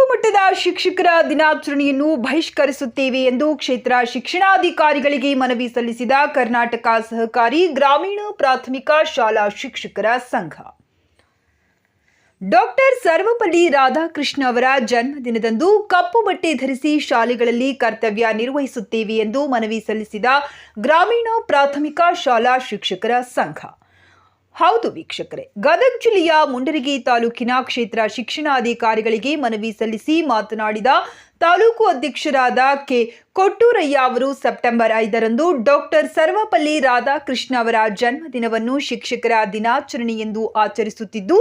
ತಾಲೂಕು ಮಟ್ಟದ ಶಿಕ್ಷಕರ ದಿನಾಚರಣೆಯನ್ನು ಬಹಿಷ್ಕರಿಸುತ್ತೇವೆ ಎಂದು ಕ್ಷೇತ್ರ ಶಿಕ್ಷಣಾಧಿಕಾರಿಗಳಿಗೆ ಮನವಿ ಸಲ್ಲಿಸಿದ ಕರ್ನಾಟಕ ಸಹಕಾರಿ ಗ್ರಾಮೀಣ ಪ್ರಾಥಮಿಕ ಶಾಲಾ ಶಿಕ್ಷಕರ ಸಂಘ. ಡಾಕ್ಟರ್ ಸರ್ವಪಲ್ಲಿ ರಾಧಾಕೃಷ್ಣ ಅವರ ಜನ್ಮದಿನದಂದು ಕಪ್ಪು ಬಟ್ಟೆ ಧರಿಸಿ ಶಾಲೆಗಳಲ್ಲಿ ಕರ್ತವ್ಯ ನಿರ್ವಹಿಸುತ್ತೇವೆ ಎಂದು ಮನವಿ ಸಲ್ಲಿಸಿದ ಗ್ರಾಮೀಣ ಪ್ರಾಥಮಿಕ ಶಾಲಾ ಶಿಕ್ಷಕರ ಸಂಘ. ಹೌದು ವೀಕ್ಷಕರೇ ಗದಗ ಜಿಲ್ಲೆಯ ಮುಂಡರಗಿ ತಾಲೂಕಿನ ಕ್ಷೇತ್ರ ಶಿಕ್ಷಣಾಧಿಕಾರಿಗಳಿಗೆ ಮನವಿ ಸಲ್ಲಿಸಿ ಮಾತನಾಡಿದ ತಾಲೂಕು ಅಧ್ಯಕ್ಷರಾದ ಕೆ ಕೊಟ್ಟೂರಯ್ಯ ಅವರು, ಸೆಪ್ಟೆಂಬರ್ ಐದರಂದು ಡಾಕ್ಟರ್ ಸರ್ವಪಲ್ಲಿ ರಾಧಾಕೃಷ್ಣ ಅವರ ಜನ್ಮದಿನವನ್ನು ಶಿಕ್ಷಕರ ದಿನಾಚರಣೆ ಎಂದು ಆಚರಿಸುತ್ತಿದ್ದು,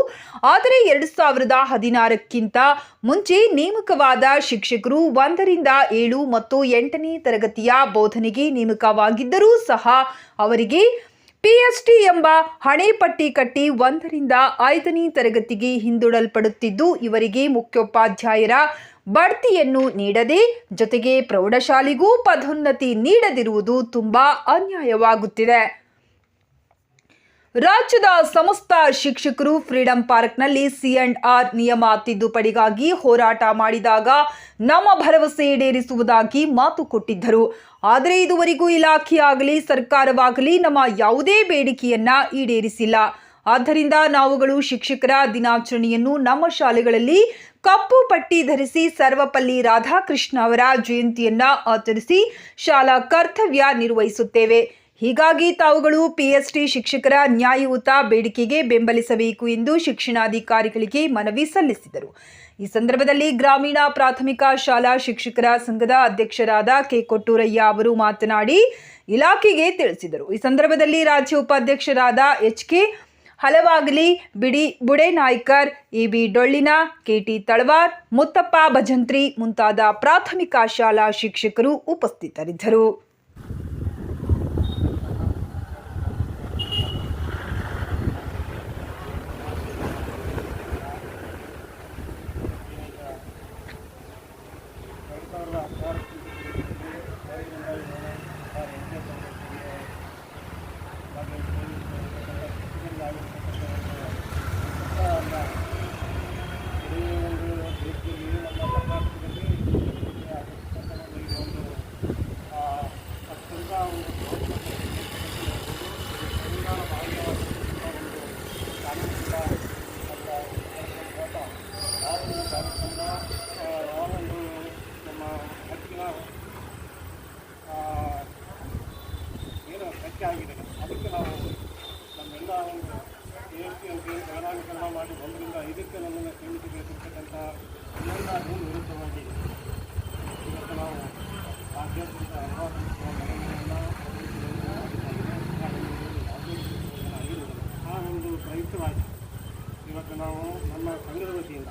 ಆದರೆ ಎರಡು ಸಾವಿರದ ಹದಿನಾರಕ್ಕಿಂತ ಮುಂಚೆ ನೇಮಕವಾದ ಶಿಕ್ಷಕರು ಒಂದರಿಂದ ಏಳು ಮತ್ತು ಎಂಟನೇ ತರಗತಿಯ ಬೋಧನೆಗೆ ನೇಮಕವಾಗಿದ್ದರೂ ಸಹ ಅವರಿಗೆ ಪಿಎಸ್ಟಿ ಎಂಬ ಹಣೆಪಟ್ಟಿ ಕಟ್ಟಿ ಒಂದರಿಂದ ಐದನೇ ತರಗತಿಗೆ ಹಿಂದುಡಲ್ಪಡುತ್ತಿದ್ದು, ಇವರಿಗೆ ಮುಖ್ಯೋಪಾಧ್ಯಾಯರ ಬಡ್ತಿಯನ್ನು ನೀಡದೆ, ಜೊತೆಗೆ ಪ್ರೌಢಶಾಲೆಗೂ ಪದೋನ್ನತಿ ನೀಡದಿರುವುದು ತುಂಬಾ ಅನ್ಯಾಯವಾಗುತ್ತಿದೆ. ರಾಜ್ಯದ ಸಮಸ್ತ ಶಿಕ್ಷಕರು ಫ್ರೀಡಂ ಪಾರ್ಕ್ನಲ್ಲಿ ಸಿ ಅಂಡ್ ಆರ್ ನಿಯಮ ತಿದ್ದುಪಡಿಗಾಗಿ ಹೋರಾಟ ಮಾಡಿದಾಗ ನಮ್ಮ ಭರವಸೆ ಈಡೇರಿಸುವುದಾಗಿ ಮಾತು ಕೊಟ್ಟಿದ್ದರು. ಆದರೆ ಇದುವರೆಗೂ ಇಲಾಖೆಯಾಗಲಿ, ಸರ್ಕಾರವಾಗಲಿ ನಮ್ಮ ಯಾವುದೇ ಬೇಡಿಕೆಯನ್ನ ಈಡೇರಿಸಿಲ್ಲ. ಆದ್ದರಿಂದ ನಾವುಗಳು ಶಿಕ್ಷಕರ ದಿನಾಚರಣೆಯನ್ನು ನಮ್ಮ ಶಾಲೆಗಳಲ್ಲಿ ಕಪ್ಪು ಪಟ್ಟಿ ಧರಿಸಿ ಸರ್ವಪಲ್ಲಿ ರಾಧಾಕೃಷ್ಣ ಅವರ ಜಯಂತಿಯನ್ನ ಆಚರಿಸಿ ಶಾಲಾ ಕರ್ತವ್ಯ ನಿರ್ವಹಿಸುತ್ತೇವೆ. ಹೀಗಾಗಿ ತಾವುಗಳು ಪಿಎಚ್ಡಿ ಶಿಕ್ಷಕರ ನ್ಯಾಯಯುತ ಬೇಡಿಕೆಗೆ ಬೆಂಬಲಿಸಬೇಕು ಎಂದು ಶಿಕ್ಷಣಾಧಿಕಾರಿಗಳಿಗೆ ಮನವಿ ಸಲ್ಲಿಸಿದರು. ಈ ಸಂದರ್ಭದಲ್ಲಿ ಗ್ರಾಮೀಣ ಪ್ರಾಥಮಿಕ ಶಾಲಾ ಶಿಕ್ಷಕರ ಸಂಘದ ಅಧ್ಯಕ್ಷರಾದ ಕೆ ಕೊಟ್ಟೂರಯ್ಯ ಅವರು ಮಾತನಾಡಿ, ಇಲಾಖೆಗೆ ತಿಳಿಸಿದರು. ಈ ಸಂದರ್ಭದಲ್ಲಿ ರಾಜ್ಯ ಉಪಾಧ್ಯಕ್ಷರಾದ H K Halavagali, B D Bude Naikar E B Dollina, K T Talwar, Muttappa Bhajantri ಮುಂತಾದ ಪ್ರಾಥಮಿಕ ಶಾಲಾ ಶಿಕ್ಷಕರು ಉಪಸ್ಥಿತರಿದ್ದರು ನಮ್ಮ ಹಕ್ಕಿನ ಆ, ಏನು ಧಕ್ಕೆ ಆಗಿದೆ ಅದಕ್ಕೆ ನಾವು ನಮ್ಮೆಲ್ಲ ಒಂದು ಎ ಎಸ್ ಪಿ ಅಂತ ಏನು ಗಣನಾಮೀಕರಣ ಮಾಡಿ ಒಂದರಿಂದ ಐದಕ್ಕೆ ನಮ್ಮನ್ನು ಸೀಮಿತಗೊಳಿಸಿರ್ತಕ್ಕಂಥ ಎಲ್ಲ ರೂಲ್ ವಿರುದ್ಧವಾಗಿ ಇವತ್ತು ನಾವು ರಾಜ್ಯಾದ್ಯಂತ ಹಲವಾರು ಮನೆಗಳನ್ನು ಆ ಒಂದು ಪ್ರಯುಕ್ತವಾಗಿ ಇವತ್ತು ನಾವು ನಮ್ಮ ಸಂಘದ ವತಿಯಿಂದ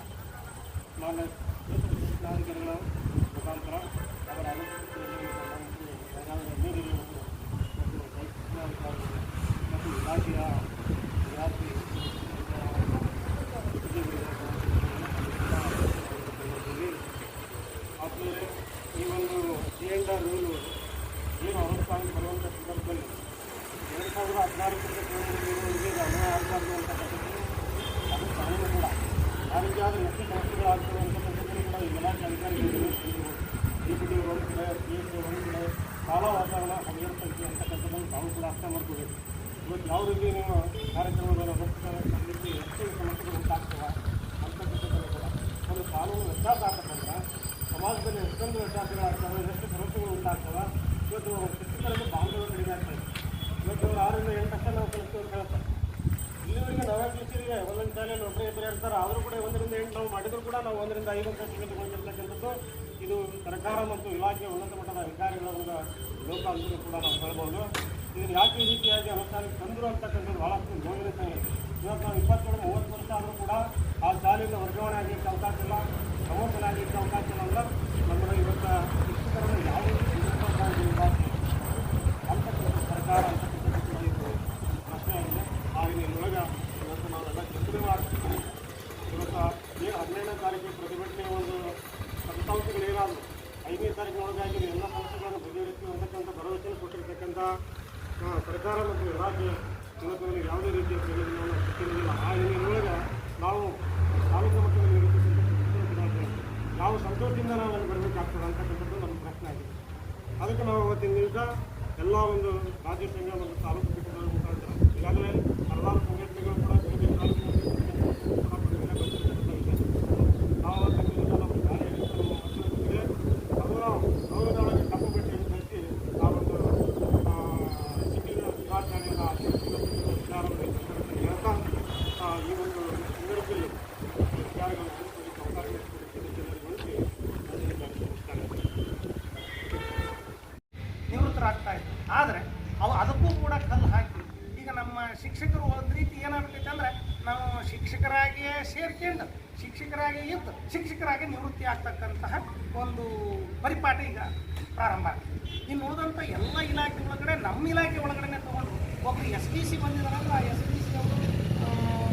ಮಾನ್ಯ ಶಿಕ್ಷಣಾಧಿಕಾರಿಗಳ ಮುಖಾಂತರ ಅವರ ಅನುಮತಿಯಲ್ಲಿ ನಾವು ನೀಡಿರುವ ಮತ್ತು ಶಿಕ್ಷಣಾಧಿಕಾರಿಗಳು ಮತ್ತು ಇಲಾಖೆಯ ವಿದ್ಯಾರ್ಥಿ ಆದಮೇಲೆ ಈ ಒಂದು ಸಿ ಎಂಡ್ ಆರ್ ರೂಲು ಏನು ಅನುಷ್ಠಾನ ಬರುವಂಥ ಸಂದರ್ಭದಲ್ಲಿ ಎರಡು ಸಾವಿರದ ಹದಿನಾಲ್ಕರಿಂದ ಕೇಳುವವರಿಗೆ ಅನ್ವಯ ಆಗಬಾರ್ದು ಅಂತಕ್ಕಂಥದ್ದು ಅದು ಕಾನೂನು ಕೂಡ ಆ ರೀತಿಯಾದ ಎಷ್ಟು ಸಮಸ್ಯೆಗಳಾಗ್ತವೆ ಅಂತಕ್ಕಂಥದ್ದು ಕೂಡ ಈ ಇಲಾಖೆ ಅಧಿಕಾರಿಗಳಿಗೆ ಡಿ ಪಿ ಡಿ ಒಂದು ಕಡೆ ಪಿ ಎಸ್ ಒಂದು ಕಡೆ ಶಾಲಾ ಹದಿನೆಂಟು ಅಂತಕ್ಕಂಥದ್ದನ್ನು ತಾವು ಕೂಡ ಅರ್ಥ ಮಾಡ್ಕೋಬೇಕು ಇವತ್ತು ಯಾವ ರೀತಿ ನೀವು ಕಾರ್ಯಕ್ರಮಗಳನ್ನು ಮಾಡಲಿಕ್ಕೆ ಎಷ್ಟು ಸಮಸ್ಯೆಗಳು ಉಂಟಾಗ್ತವೆ ಅಂತಕ್ಕಂಥದ್ದನ್ನು ಕೂಡ ಒಂದು ಕಾನೂನು ವ್ಯತ್ಯಾಸ ಆಗ್ತಕ್ಕಂಥ ಸಮಾಜದಲ್ಲಿ ಎಷ್ಟೊಂದು ವ್ಯತ್ಯಾಸಗಳಾಗ್ತವೆ ಎಷ್ಟು ಸಮಸ್ಯೆಗಳು ಉಂಟಾಗ್ತವೆ ಇವತ್ತು ಶಿಕ್ಷಕರಲ್ಲಿ ಬಾಂಧವ್ಯ ಕಡಿಮೆ ಆಗ್ತದೆ ಇವತ್ತು ಅವರು ಆರರಿಂದ ಎಂಟು ಲಕ್ಷ ನಾವು ಕಲಿಸ್ತೀವಿ ಹೇಳ್ತಾರೆ ಇಲ್ಲಿವರೆಗೆ ನಾವೇ ಟೀಚರಿಗೆ ಒಂದೊಂದು ಶಾಲೆಯಲ್ಲಿ ಒಬ್ಬರೇ ಇಬ್ಬರು ಇರ್ತಾರೆ ಆದರೂ ಕೂಡ ಒಂದರಿಂದ ಎಂಟು ನಾವು ಮಾಡಿದರೂ ಕೂಡ ನಾವು ಒಂದರಿಂದ ಐದು ಅಂತ ಸೀಮಿತಗೊಂಡಿರ್ತಕ್ಕಂಥದ್ದು ಇದು ಸರ್ಕಾರ ಮತ್ತು ಇಲಾಖೆ ಉನ್ನತ ಮಟ್ಟದ ಅಧಿಕಾರಿಗಳ ಒಂದು ಲೋಕ ಅಂತಲೂ ಕೂಡ ನಾವು ಹೇಳ್ಬೋದು. ಇದನ್ನು ಯಾಕೆ ರೀತಿಯಾಗಿ ಅನುಷ್ಠಾನಕ್ಕೆ ತಂದರು ಅಂತಕ್ಕಂಥದ್ದು ಭಾಳಷ್ಟು ನೋವಿನ ಇವತ್ತು ನಾವು ಇಪ್ಪತ್ತೇಳು, ಮೂವತ್ತು ವರ್ಷ ಆದರೂ ಕೂಡ ಆ ಶಾಲೆಯಿಂದ ವರ್ಗಾವಣೆ ಆಗಲಿಕ್ಕೆ ಅವಕಾಶ ಇಲ್ಲ, ಪ್ರಮೋಷನ್ ಆಗಲಿಕ್ಕೆ ಅವಕಾಶ ಇಲ್ಲ ಅಂದ್ರೆ ನಮ್ಮ ಇವತ್ತು ಶಿಕ್ಷಕರನ್ನು ಯಾವ ರೀತಿ ನಿಲ್ಲಿಸಬೇಕಾಗಿಲ್ಲ ಅಂತಕ್ಕಂಥ ಸರ್ಕಾರ ಅಂತಕ್ಕಂಥದ್ದು ಇದು ಪ್ರಶ್ನೆ ಆಗಿದೆ ಆ ಹಿನ್ನೆಲೆಯೊಳಗೆ ಇವತ್ತು ನಾವೆಲ್ಲ ಚಿಂತನೆ ಮಾಡ್ತೀವಿ ಇವತ್ತು ಏನು ಹದಿನೈದನೇ ತಾರೀಕು ಪ್ರತಿಭಟನೆ ಒಂದು ಫಲಿತಾಂಶಗಳು ಏನಾದರೂ ಐದನೇ ತಾರೀಕಿನೊಳಗಾಗಿ ಎಲ್ಲ ಸಮಸ್ಯೆಗಳನ್ನು ಬಗೆಹರಿಸ್ತೀವಿ ಅಂತಕ್ಕಂಥ ಭರವಸೆ ಕೊಟ್ಟಿರ್ತಕ್ಕಂಥ ಆ, ಸರ್ಕಾರ ಮತ್ತು ಇಲಾಖೆ ಇವತ್ತು ನಮಗೆ ಯಾವುದೇ ರೀತಿಯ ಪ್ರಯೋಜನವನ್ನು ಸಿಕ್ಕಿರಲಿಲ್ಲ ಆ ಹಿನ್ನೆಲೆಯೊಳಗೆ ನಾವು ತಾಲೂಕು ಮಟ್ಟದಲ್ಲಿ ಇರತಕ್ಕಂಥ ಶಿಕ್ಷಣ ಇಲಾಖೆ ಯಾವ ಸಂತೋಷದಿಂದ ನಾವು ಅಲ್ಲಿ ಬರಬೇಕಾಗ್ತದೆ ಅಂತಕ್ಕಂಥದ್ದು ನಮ್ಮ ಪ್ರಶ್ನೆ ಆಗಿದೆ. ಅದಕ್ಕೆ ನಾವು ಅವತ್ತಿನ ದಿವಸ ಎಲ್ಲ ಒಂದು ರಾಜ್ಯ ಸಂಘ ಮತ್ತು ತಾಲೂಕು ಈಗಾಗಲೇ ಹಲವಾರು ಸಂಘಟನೆಗಳು ಕೂಡ ಬೇರೆ ಬೇರೆ ತಾಲೂಕು ಮತ್ತು ಕೂಡ ಪ್ರತಿಭಟನೆ ಬಂದಿರತಕ್ಕಂಥ ವಿಷಯ ನಾವು ಅವತ್ತಿನ ದಿವಸ ನಮ್ಮ ಕಾರ್ಯಕರ್ತರು ನಮ್ಮ ಮಕ್ಕಳಿಗೆ ಅದನ್ನು ಗೌರವದೊಳಗೆ ಕಪ್ಪು ಬಟ್ಟೆಯನ್ನು ಧರಿಸಿ ಆ ಒಂದು ಆ, ಶಿಬಿರ ದಿನಾಚರಣೆಯನ್ನು ಆಚರಿಸುವ ವಿಚಾರವನ್ನು ಹೇಳ್ತಾ ಆ, ಈ ಒಂದು ಸಂದರ್ಭದಲ್ಲಿ ವಿಚಾರಗಳನ್ನು ತಿಳಿಸಲಿಕ್ಕೆ ಅವಕಾಶ ಮಾಡಿಕೊಟ್ಟಿದ್ದಕ್ಕೆ ಎಲ್ಲರಿಗೂ ನಮಸ್ಕಾರ ನಿವೃತ್ತರಾಗ್ತಾ ಇದ್ರು ಆದರೆ ಅವು ಅದಕ್ಕೂ ಕೂಡ ಕಲ್ಲು ಹಾಕಿ ಈಗ ನಮ್ಮ ಶಿಕ್ಷಕರು ಒಂದು ರೀತಿ ಏನಾಗ್ತೈತೆ ಅಂದರೆ ನಾವು ಶಿಕ್ಷಕರಾಗಿಯೇ ಸೇರ್ಕೊಂಡು ಶಿಕ್ಷಕರಾಗಿ ಇದ್ದು ಶಿಕ್ಷಕರಾಗಿ ನಿವೃತ್ತಿ ಆಗ್ತಕ್ಕಂತಹ ಒಂದು ಪರಿಪಾಠ ಈಗ ಪ್ರಾರಂಭ ಆಗ್ತದೆ ಇನ್ನು ಉಳಿದಂಥ ಎಲ್ಲ ಇಲಾಖೆ ಒಳಗಡೆ ನಮ್ಮ ಇಲಾಖೆ ಒಳಗಡೆ ತೊಗೊಂಡು ಒಬ್ಬರು ಎಸ್ ಟಿ ಸಿ ಬಂದಿದ್ದಾರಂದ್ರೆ ಆ ಎಸ್ ಟಿ ಸಿ ಅವರು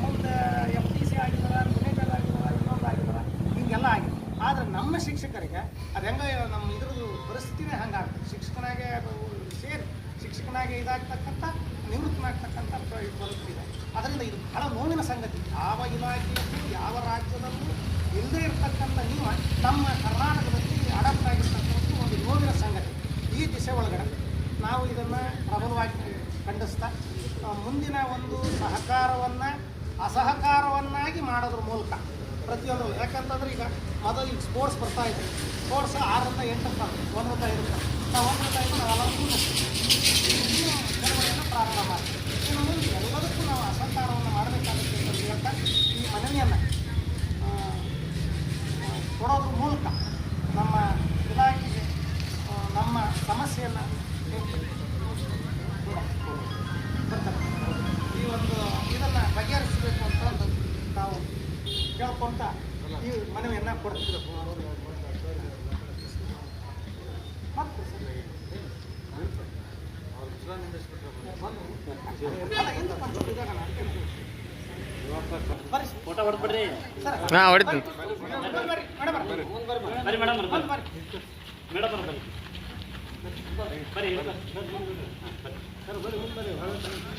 ಮುಂದೆ ಎಫ್ ಟಿ ಸಿ ಆಗಿದ್ದಾರೆ ಮ್ಯಾನೇಜರ್ ಆಗಿದ್ದಾರೆ ಇನ್ನೊಂದು ಆಗಿದ್ದಾರೆ ಹಿಂಗೆಲ್ಲ ಆಗಿದೆ. ಆದರೆ ನಮ್ಮ ಶಿಕ್ಷಕರಿಗೆ ಅದು ಹೆಂಗೆ ನಮ್ಮ ಇದ್ರದ್ದು ಪರಿಸ್ಥಿತಿನೇ ಹಂಗಾಗ್ತದೆ. ಶಿಕ್ಷಕನಾಗೆ ಅದು ಸೇರಿ ಶಿಕ್ಷಕನಾಗೆ ಇದಾಗ್ತಕ್ಕಂಥ, ನಿವೃತ್ತನಾಗ್ತಕ್ಕಂಥ ಬರುತ್ತಿದೆ ಅದರಿಂದ ಇದು ಬಹಳ ನೋವಿನ ಸಂಗತಿ. ಯಾವ ಇಲಾಖೆಯಲ್ಲೂ, ಯಾವ ರಾಜ್ಯದಲ್ಲೂ ಇಲ್ಲದೇ ಇರತಕ್ಕಂಥ ನೀವು ನಮ್ಮ ಕರ್ನಾಟಕದಲ್ಲಿ ಅಡಾಪ್ಟ್ ಆಗಿರ್ತಕ್ಕಂಥ ಒಂದು ನೋವಿನ ಸಂಗತಿ ಈ ದಿಶೆ ಒಳಗಡೆ ನಾವು ಇದನ್ನು ಪ್ರಬಲವಾಗಿ ಖಂಡಿಸ್ತಾ ಮುಂದಿನ ಒಂದು ಸಹಕಾರವನ್ನು, ಅಸಹಕಾರವನ್ನಾಗಿ ಮಾಡೋದ್ರ ಮೂಲಕ ಪ್ರತಿಯೊಂದು, ಯಾಕಂತಂದ್ರೆ ಈಗ ಮೊದಲು ಈಗ ಸ್ಪೋರ್ಟ್ಸ್ ಬರ್ತಾ ಇದೆ. ಸ್ಪೋರ್ಟ್ಸ್ ಆರರಿಂದ ಎಂಟು ರೂಪಾಯಿ ಒಂದು ರೂಪಾಯಿ ಇರುತ್ತೆ ನಾವು ಒಂದರಿಂದ ನಾವು ಎಲ್ಲರಿಗೂ ಚಳವಳಿಯನ್ನು ಪ್ರಾರಂಭ ಮಾಡ್ತೀವಿ. ಇನ್ನು ಮುಂದೆ ಎಲ್ಲದಕ್ಕೂ ನಾವು ಅಸಹಕಾರವನ್ನು ಮಾಡಬೇಕಾಗುತ್ತೆ ಅಂತ ಹೇಳ್ತಾ ಈ ಮನವಿಯನ್ನು ಕೊಡೋದ್ರ ಮೂಲಕ ನಮ್ಮ ಇಲಾಖೆಗೆ ನಮ್ಮ ಸಮಸ್ಯೆಯನ್ನು ಈ ಒಂದು ಇದನ್ನು ಬಗೆಹರಿಸಬೇಕು ಅಂತ ನಾವು ಕೇಳ್ಕೊಂತ ಈ ಮನವಿಯನ್ನು ಕೊಡ್ತೀವಿ. ಹಾ ಹೊಡಿತೀನಿ. ಬರ್ರಿ, ಬರ್ರಿ, ಮೇಡಮ್ ಬರ್ರಿ. ಬರಿ ಮೇಡಮ್ ಬರ್ರಿ, ಬರ್ರಿ ಬರ್ರಿ. ಮೇಡಮ್ ಬರ್ರಿ ಬರ್ರಿ ಬರ್ರಿ ಬರ್ರಿ ಸರ್ ಬರ್ರಿ ಮುಂದೆ ಬರ್ರಿ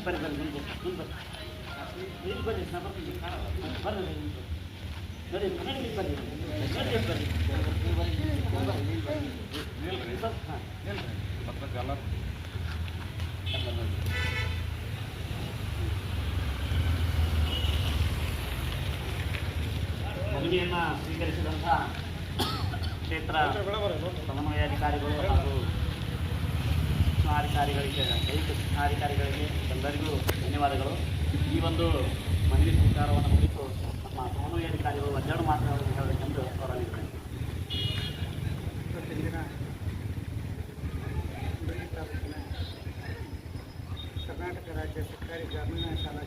ಬರ್ರಿ ಬರ್ರಿ ಮುಂದೆ ಮುಂದೆ ಬರ್ರಿ ಇಲ್ಲಿ ಬರ್ರಿ ನಾ ಬರ್ತೀನಿ ಬರ್ರಿ ಬರ್ರಿ ಮನೆಗೆ ಬರ್ರಿ ಬರ್ರಿ ಬರ್ರಿ ಸರ್ ಹಾಂ ಮನವಿಯನ್ನು ಸ್ವೀಕರಿಸಿದಂತಹ ಕ್ಷೇತ್ರ ಸಮನ್ವಯಾಧಿಕಾರಿಗಳು ಹಾಗೂ ಶಿಕ್ಷಣಾಧಿಕಾರಿಗಳಿಗೆ ದೈಹಿಕ ಶಿಕ್ಷಣಾಧಿಕಾರಿಗಳಿಗೆ ಎಲ್ಲರಿಗೂ ಧನ್ಯವಾದಗಳು. ಈ ಒಂದು ಮನವಿ ಸ್ವೀಕಾರವನ್ನು ಕುರಿತು ನಮ್ಮ ಸಮನ್ವಯಾಧಿಕಾರಿಗಳು ಒಂದೆರಡು ಮಾತುಗಳನ್ನು ಹೇಳಬೇಕೆಂದು ಅವರಲ್ಲಿ ಇವತ್ತಿನ ದಿನ ಕರ್ನಾಟಕ ರಾಜ್ಯ ಸರ್ಕಾರಿ ಗ್ರಾಮೀಣ ಶಾಲಾ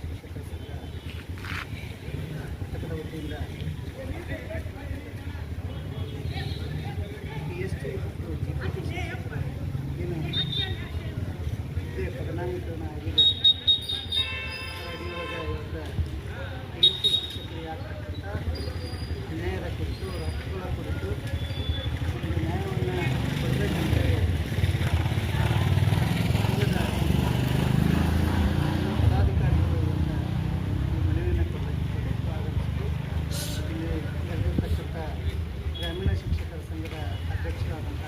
ಕುರಿತು ಹಕ್ಕುಗಳ ಕುರಿತು ನ್ಯಾಯವನ್ನು ಕೊಡಬೇಕಂತೇಳಿ ಪದಾಧಿಕಾರಿಗಳು ಮನವಿಯನ್ನು ಇಲ್ಲಿ ಗ್ರಾಮೀಣ ಶಿಕ್ಷಕರ ಸಂಘದ ಅಧ್ಯಕ್ಷರಾದಂಥ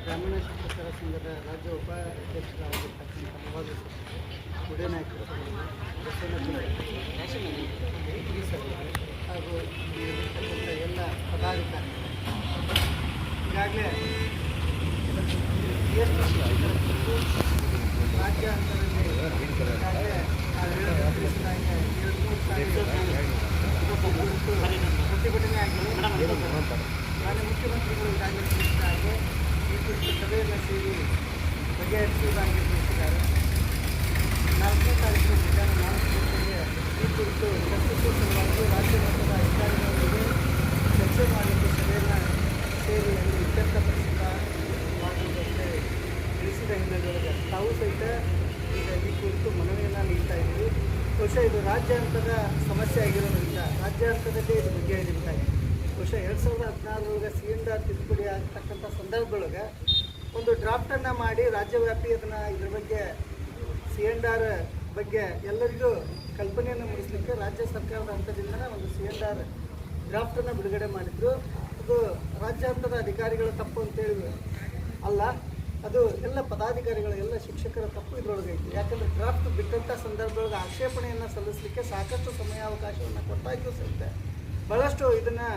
ಗ್ರಾಮೀಣ ಶಿಕ್ಷಕರ ಸಂಘದ ರಾಜ್ಯ ಸಾರಿ ಕುರಿತು ಪ್ರತಿಭಟನೆ ಆಗಿದೆ ಮಾನ್ಯ ಮುಖ್ಯಮಂತ್ರಿಗಳು ಈಗಾಗಲೇ ತಿಳಿಸಿದ ಹಾಗೆ ಈ ಕುರಿತು ಸಭೆಯನ್ನು ಸೇರಿ ಬಗೆಹರಿಸುವುದಾಗಿ ತಿಳಿಸಿದ್ದಾರೆ ನಾಲ್ಕನೇ ತಾರೀಕು ನಾಲ್ಕು ಗಂಟೆಗೆ ಈ ಕುರಿತು ಚರ್ಚಿಸುವ ಸಲುವಾಗಿ ರಾಜ್ಯ ಮಟ್ಟದ ಅಧಿಕಾರಿಗಳೊಂದಿಗೆ ಚರ್ಚೆ ಮಾಡಲಿಕ್ಕೆ ಸಭೆಯನ್ನು ಸೇರಿ ಇತ್ಯರ್ಥಪಡಿಸಲಾಗುವುದಂತೆ ತಿಳಿಸಿದ ಹಿನ್ನೆಲೆಯಲ್ಲಿ ತಾವು ಸಹಿತ ಈಗ ಕುರಿತು ಮನವಿಯನ್ನು ನೀಡ್ತಾ ಇದ್ದೀವಿ. ಬಹುಶಃ ಇದು ರಾಜ್ಯ ಹಂತದ ಸಮಸ್ಯೆ ಆಗಿರೋದ್ರಿಂದ ರಾಜ್ಯ ಹಂತದಲ್ಲಿ ಇದು ಇದೆ. ಬಹುಶಃ ಎರಡು ಸಾವಿರದ ಹದಿನಾರರೊಳಗೆ ಸಿ ಎನ್ ಆರ್ ತಿದ್ದುಪಡಿ ಆಗ್ತಕ್ಕಂಥ ಸಂದರ್ಭದೊಳಗೆ ಒಂದು ಡ್ರಾಫ್ಟನ್ನು ಮಾಡಿ ರಾಜ್ಯವ್ಯಾಪಿ ಅದನ್ನು ಇದ್ರ ಬಗ್ಗೆ ಸಿ ಬಗ್ಗೆ ಎಲ್ಲರಿಗೂ ಕಲ್ಪನೆಯನ್ನು ಮೂಡಿಸಲಿಕ್ಕೆ ರಾಜ್ಯ ಸರ್ಕಾರದ ಹಂತದಿಂದಲೇ ಒಂದು ಸಿ ಎನ್ ಡ್ರಾಫ್ಟನ್ನು ಬಿಡುಗಡೆ ಮಾಡಿದ್ರು. ಅದು ರಾಜ್ಯ ಹಂತದ ಅಧಿಕಾರಿಗಳ ತಪ್ಪು ಅಂತೇಳಿ ಅಲ್ಲ. ಅದು ಎಲ್ಲ ಪದಾಧಿಕಾರಿಗಳು, ಎಲ್ಲ ಶಿಕ್ಷಕರ ತಪ್ಪು ಇದರೊಳಗೆ ಐತಿ. ಯಾಕಂದ್ರೆ ಡ್ರಾಫ್ಟ್ ಬಿಟ್ಟಂಥ ಸಂದರ್ಭದೊಳಗೆ ಆಕ್ಷೇಪಣೆಯನ್ನು ಸಲ್ಲಿಸಲಿಕ್ಕೆ ಸಾಕಷ್ಟು ಸಮಯಾವಕಾಶವನ್ನು ಕೊಟ್ಟಾಯ್ತು ಸಿಗುತ್ತೆ ಭಾಳಷ್ಟು ಇದನ್ನು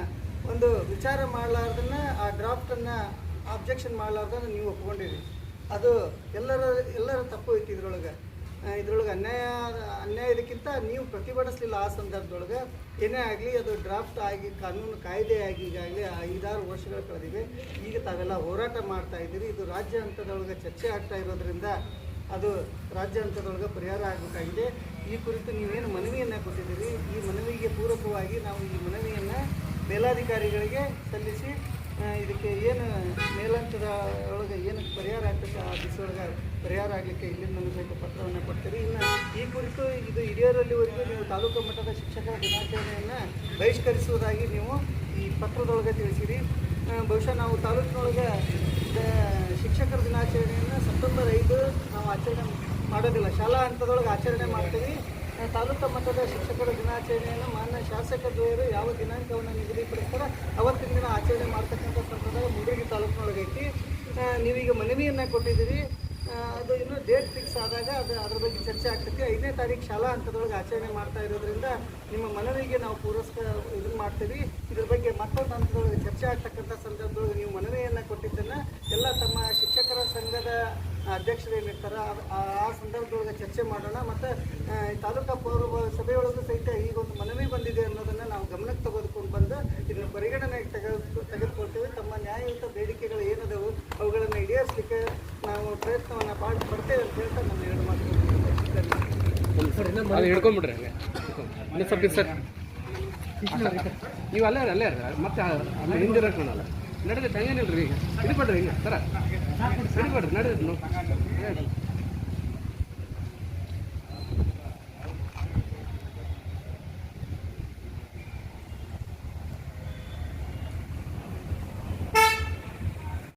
ಒಂದು ವಿಚಾರ ಮಾಡಲಾರ್ದನ್ನ, ಆ ಡ್ರಾಫ್ಟನ್ನು ಆಬ್ಜೆಕ್ಷನ್ ಮಾಡಲಾರ್ದನ್ನ ನೀವು ಒಪ್ಕೊಂಡಿರಿ. ಅದು ಎಲ್ಲರ ಎಲ್ಲರ ತಪ್ಪು ಐತಿ ಇದ್ರೊಳಗೆ. ಇದ್ರೊಳಗೆ ಅನ್ಯಾಯ ಅನ್ಯಾಯದಕ್ಕಿಂತ ನೀವು ಪ್ರತಿಭಟಿಸಲಿಲ್ಲ ಆ ಸಂದರ್ಭದೊಳಗೆ, ಏನೇ ಆಗಲಿ ಅದು ಡ್ರಾಫ್ಟ್ ಆಗಿ, ಕಾನೂನು ಕಾಯ್ದೆ ಆಗಿ ಈಗಾಗಲೇ ಐದಾರು ವರ್ಷಗಳು ಕಳೆದಿವೆ. ಈಗ ತಾವೆಲ್ಲ ಹೋರಾಟ ಮಾಡ್ತಾ ಇದ್ದೀರಿ. ಇದು ರಾಜ್ಯ ಹಂತದೊಳಗೆ ಚರ್ಚೆ ಆಗ್ತಾ ಇರೋದ್ರಿಂದ ಅದು ರಾಜ್ಯ ಹಂತದೊಳಗೆ ಪರಿಹಾರ ಆಗಬೇಕಾಗಿದೆ. ಈ ಕುರಿತು ನೀವೇನು ಮನವಿಯನ್ನು ಕೊಟ್ಟಿದ್ದೀರಿ? ಈ ಮನವಿಗೆ ಪೂರಕವಾಗಿ ನಾವು ಈ ಮನವಿಯನ್ನು ಮೇಲಾಧಿಕಾರಿಗಳಿಗೆ ಸಲ್ಲಿಸಿ ಇದಕ್ಕೆ ಏನು ಮೇಲಂತದ ಒಳಗೆ ಏನಕ್ಕೆ ಪರಿಹಾರ ಆಗ್ತದೆ ಆ ದಿವಸದೊಳಗೆ ಪರಿಹಾರ ಆಗಲಿಕ್ಕೆ ಇಲ್ಲಿಂದ ಸ್ವಲ್ಪ ಪತ್ರವನ್ನು ಕೊಡ್ತೀರಿ. ಇನ್ನು ಈ ಕುರಿತು ಇದು ಹಿರಿಯರಲ್ಲಿವರೆಗೂ ನೀವು ತಾಲೂಕು ಮಟ್ಟದ ಶಿಕ್ಷಕರ ದಿನಾಚರಣೆಯನ್ನು ಬಹಿಷ್ಕರಿಸುವುದಾಗಿ ನೀವು ಈ ಪತ್ರದೊಳಗೆ ತಿಳಿಸಿರಿ. ಬಹುಶಃ ನಾವು ತಾಲೂಕಿನೊಳಗೆ ಶಿಕ್ಷಕರ ದಿನಾಚರಣೆಯನ್ನು ಸೆಪ್ಟೆಂಬರ್ ಐದು ನಾವು ಆಚರಣೆ ಮಾಡೋದಿಲ್ಲ. ಶಾಲಾ ಹಂತದೊಳಗೆ ಆಚರಣೆ ಮಾಡ್ತೀವಿ. ತಾಲೂಕು ಮಟ್ಟದ ಶಿಕ್ಷಕರ ದಿನಾಚರಣೆಯನ್ನು ಮಾನ್ಯ ಶಾಸಕ ದ್ವಯರು ಯಾವ ದಿನಾಂಕವನ್ನು ನಿಗದಿಪಡಿಸ್ತಾರೋ ಅವತ್ತಿನ ದಿನ ಆಚರಣೆ ಮಾಡ್ತಕ್ಕಂಥ ಸಂದರ್ಭದಲ್ಲಿ ಮುಂಡರಗಿ ತಾಲೂಕಿನೊಳಗೆ ಐತಿ. ಆ, ನೀವೀಗ ಮನವಿಯನ್ನು ಕೊಟ್ಟಿದ್ದೀರಿ. ಅದು ಇನ್ನೂ ಡೇಟ್ ಫಿಕ್ಸ್ ಆದಾಗ ಅದು ಅದ್ರ ಬಗ್ಗೆ ಚರ್ಚೆ ಆಗ್ತೈತಿ. ಐದನೇ ತಾರೀಕು ಶಾಲಾ ಹಂತದೊಳಗೆ ಆಚರಣೆ ಮಾಡ್ತಾ ಇರೋದ್ರಿಂದ ನಿಮ್ಮ ಮನವಿಗೆ ನಾವು ಪೂರಸ್ಕಾರ ಇದನ್ನ ಮಾಡ್ತೀವಿ. ಇದ್ರ ಬಗ್ಗೆ ಮತ್ತೊಂದು ಹಂತದೊಳಗೆ ಚರ್ಚೆ ಆಗ್ತಕ್ಕಂಥ ಸಂದರ್ಭದೊಳಗೆ ನೀವು ಮನವಿಯನ್ನು ಕೊಟ್ಟಿದ್ದನ್ನು ಎಲ್ಲ ತಮ್ಮ ಶಿಕ್ಷಕರ ಸಂಘದ ಅಧ್ಯಕ್ಷರು ಏನಿರ್ತಾರೆ ಆ ಆ ಸಂದರ್ಭದೊಳಗೆ ಚರ್ಚೆ ಮಾಡೋಣ. ಮತ್ತು ತಾಲೂಕಾ ಪೌರ ಸಭೆಯೊಳಗೂ ಸಹಿತ ಈಗ ಒಂದು ಮನವಿ ಬಂದಿದೆ ಅನ್ನೋದನ್ನು ನಾವು ಗಮನಕ್ಕೆ ತೆಗೆದುಕೊಂಡು ಬಂದು ಇದನ್ನು ಪರಿಗಣನೆಗೆ ತೆಗೆದು ತೆಗೆದುಕೊಳ್ತೇವೆ. ತಮ್ಮ ನ್ಯಾಯಯುತ ಬೇಡಿಕೆಗಳು ಏನದವು ಅವುಗಳನ್ನು ಈಡೇರಿಸಲಿಕ್ಕೆ ನಾವು ಪ್ರಯತ್ನವನ್ನು ಮಾಡಿ ಪಡ್ತೇವೆ ಅಂತ ಹೇಳ್ತಾ ನಾನು ಎರಡು ಮಾತು. ಅದು ಹಿಡ್ಕೊಂಬಿಡ್ರಿ ಹಂಗೆ. ಇನ್ನೂ ಸ್ವಲ್ಪ ಸರ್. ನೀವು ಅಲ್ಲೇ ಅಲ್ಲೇ ಮತ್ತೆ ಹಿಂದಿರಕ್ಕೆ ನಡೆದ ಟೈಮ್ ಏನಿಲ್ಲ ರೀ ಈಗ ಹಿಡಿಬೇಡ್ರಿ ಹಿಂಗೆ ಸರ. நடுவு நடுவு